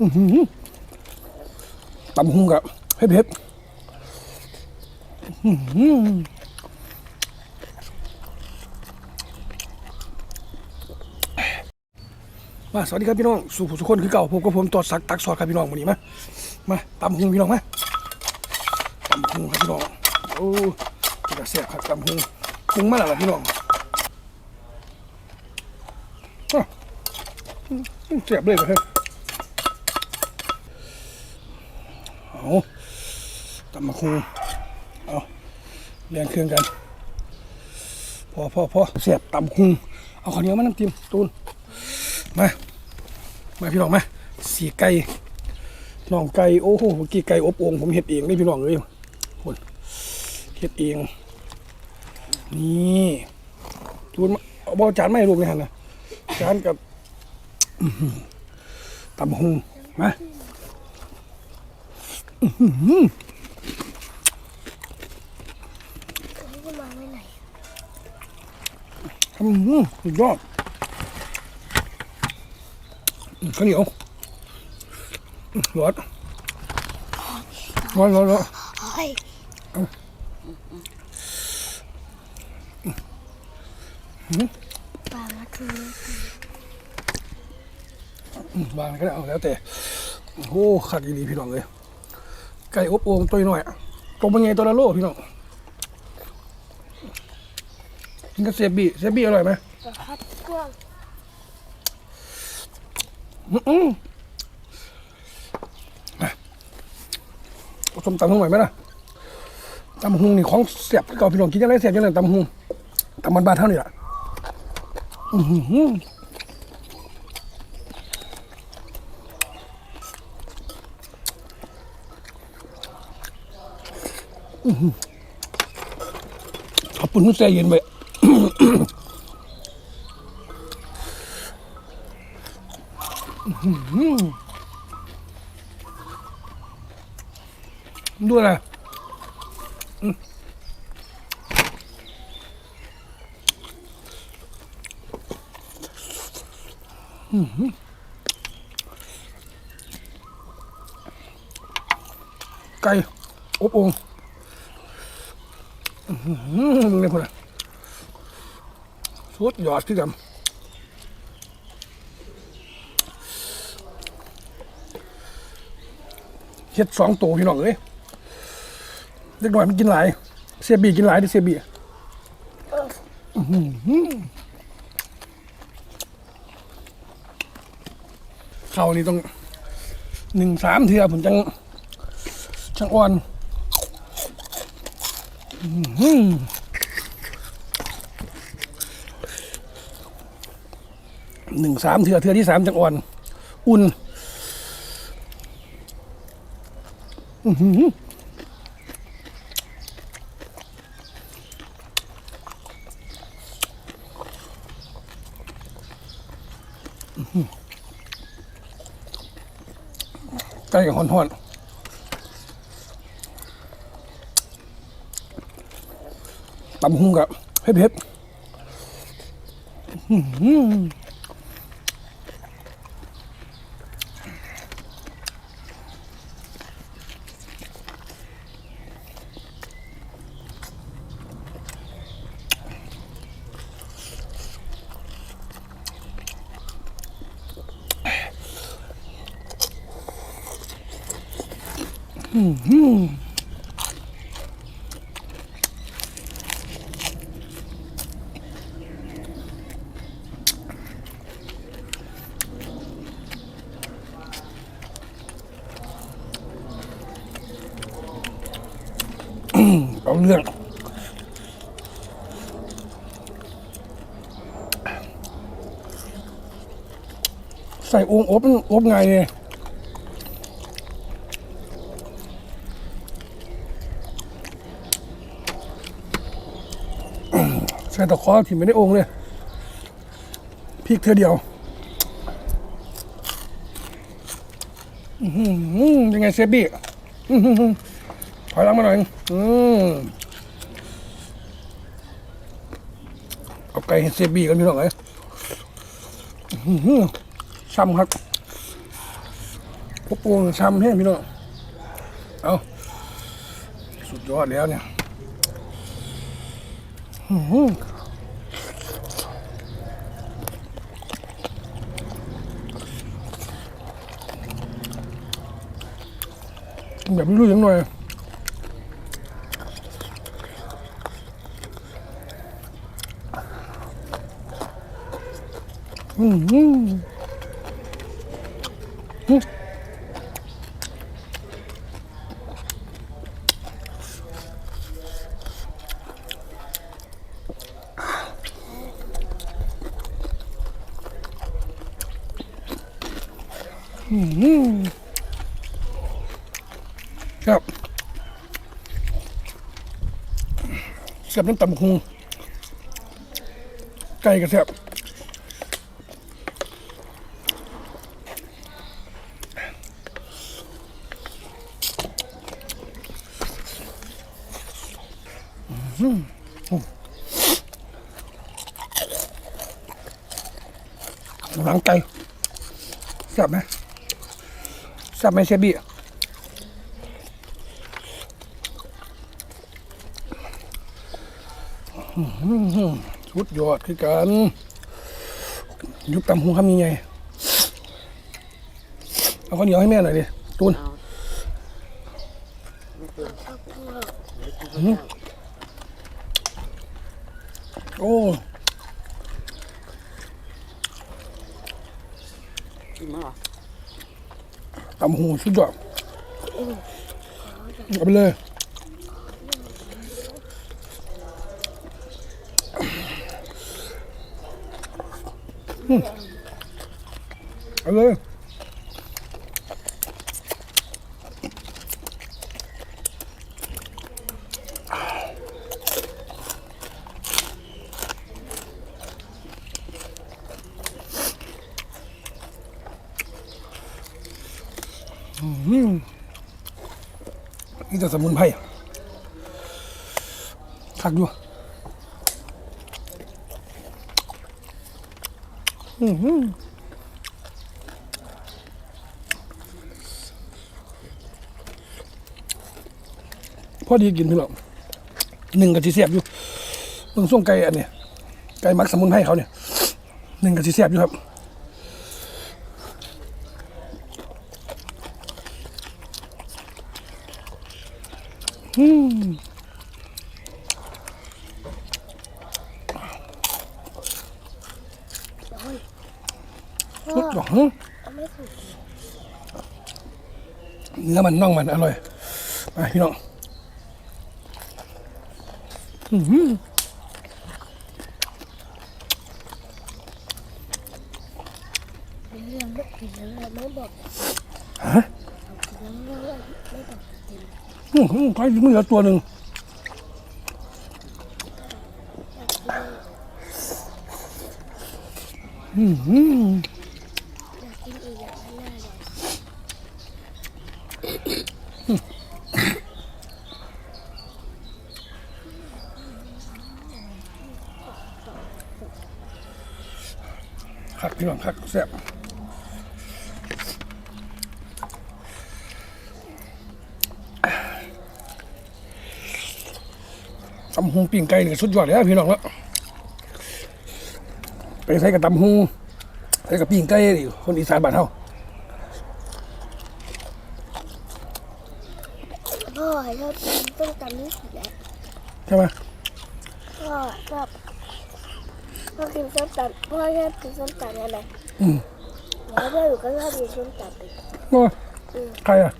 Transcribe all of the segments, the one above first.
อื้อหือตำหุงกับเผ็ดเผ็ดมาสวัสดีครับพี่น้องสู่ผู้สุคนคือเก่าผมกับผมตอดสักตักสอดครับพี่น้องวันนี้มามาตำหุงพี่น้องมาตำหุงครับพี่น้องโอ้จะเสียบครับตำหุงปรุงมาแล้วล่พี่น้องอะเสียบเลยครับ เอาตำมะคุงเอาเรียงเครื่องกัน พอพอพอเสียบตำคุงเอาข้าวเหนียวมาน้ำจิ้มตูนมามาพี่น้องมาสีไก่น้องไก่โอ้โหเมื่อกี้ไก่อบองผมเห็ดเองนี่พี่น้องเลยคนเห็ดเอง นี่ตูนมาเอาบอจานไม่ให้ลูกเลยฮะนะจานกับตำคุงมา นี่จะมาไว้ไหนอืมสุดยอดอืมข้าวเหนียวร้อนร้อนร้อนร้อนเฮ้ยปลาทูอืมวางก็ได้เอาแล้วแต่โอ้ขัดดีๆพี่น้องเลย ไก่อบโอ่งตัวหน่อยตัวมันไงตัวละโลพี่น้องกินกับเซบีเซบีอร่อยไหมปลาคัดกว้างอืมอืมมาเอาส้มตำทั้งหน่อยไหมล่ะตำหุงนี่ของเสียบเก่าพี่น้องกินยังไงเสียบยังไงตำหุงตำมันบานเท่านี้แหละอือหืออื้อหือ ขอบคุณมุ้งแซ่เย็นไปดูอะไรอืมไก่อบอ่ง นี่ยคนละสุดยอดที่กันเฮ็ดสองตัวพี่น้องเอ้ยเด็กหน่อยมันกินหลาย เสียบีกินหลายดิเสียบีอื้อหือข้าวนี่ต้องหนึ่งสามเทือผมจังจังอ่อน หนึ่งสามเทือเทือที่สามจังอ่อน อุ่นอื้อหือไก่กับหอน ตำหุงกับเผ็ดเผ็ดอื้อหือ เอาเรื่องใส่องค์อบมันอบไงเนี่ยใส่ตะขอที่ไม่ได้องค์เลยพริกเธอเดียวยังไงเซบี้ ถอยหลังมาหน่อย อืมเอาไก่เซบีกันพี่น้องเอ้ยอื้อหือซ้ำครับพวกปูช้ำแห้งพี่น้อง เอาสุดยอดแล้วเนี่ยอื้อหือแบบไม่รู้ยังหน่อย อืมอืมอืมอืม ครับเสียบน้ำตำบักหุงไก่กระเสียบ หลังไก่แซ่บไหมแซ่บไหมเชฟบี้อื้อหือสุดยอดคือกัน ยุบตำหูคำนี้ไงเอาข้าวเหนียวให้แม่หน่อยดิตูนโอ้ กินมั้งเหรอตำหูสุดยอดเอาไปเลยอืมเอาเลย นี่จะสมุนไพรคักอยู่อืมพอดีกินพี่น้องหนึ่งกับจีเสียบอยู่เบิ่งส่งไก่อันเนี้ยไก่มักสมุนไพรเขาเนี่ยหนึ่งกับจีเสียบอยู่ครับ อืมสุดยอดหึ เอาไม่ถูก เนื้อมันน่องมันอร่อยไปพี่น้องอือหือเรื่องไม่ผิดแล้วไม่บอกฮะไม่ไม่บอกจริงอื้อหือใครมือเหลือตัวหนึ่งอือหือ อยากกินอีกอย่างนั้นน่าเลย คักพี่น้องคักแซ่บตำหงปิ้งไก่นี่ก็สุดยอดแล้วพี่น้องแล้วไปใส่กับตำหงใส่กับปิ้งไก่นี่คนอีสานบ้านเฮาพ่อชอบกินต้มตำนี่สุดแล้วใช่ไหมพ่อชอบ พ่อกินส้มตำพ่อชอบกินส้มตำอะไรอืมแล้วพ่อหนูก็ชอบกินส้มตำไปก็ใครอะ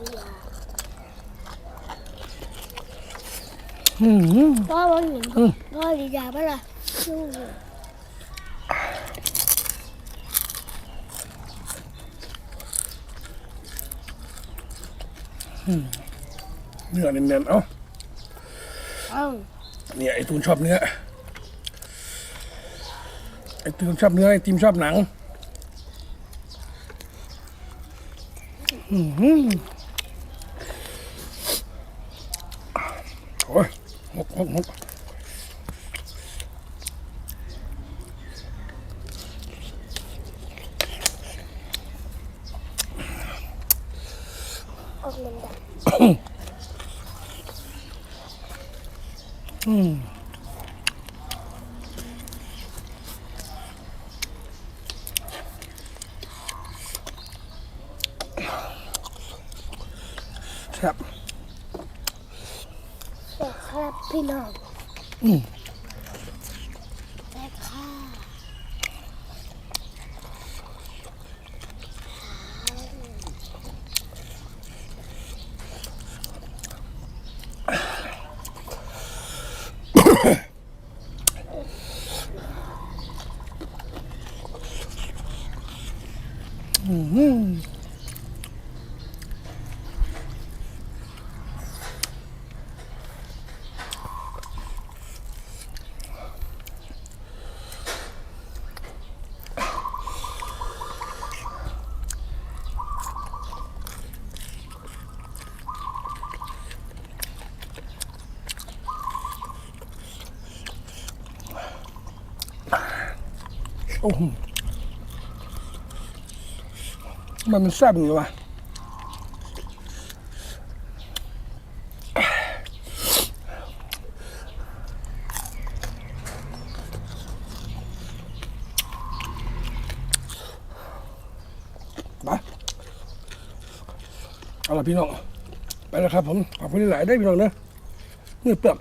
ดีอะอืม พ่อวันหนึ่งอืม พ่อดีดาปะล่ะสู้เนื้อเน้นๆเอ้า เอ้าเนี่ยไอ้ตูนชอบเนื้อไอ้ ตูนชอบเนื้อไอ้ติมชอบหนังอือหือโอ้ยหกหกหก มันดับ อืมครับ แต่ครับ พี่น้องนี่ม แต่ค่ะ อืม โอ้โหมันมันแซ่บอยู่วะเอาละพี่น้อง ไปแล้วครับผม ขอบคุณหลายได้พี่น้องเนอะนี่เปลือก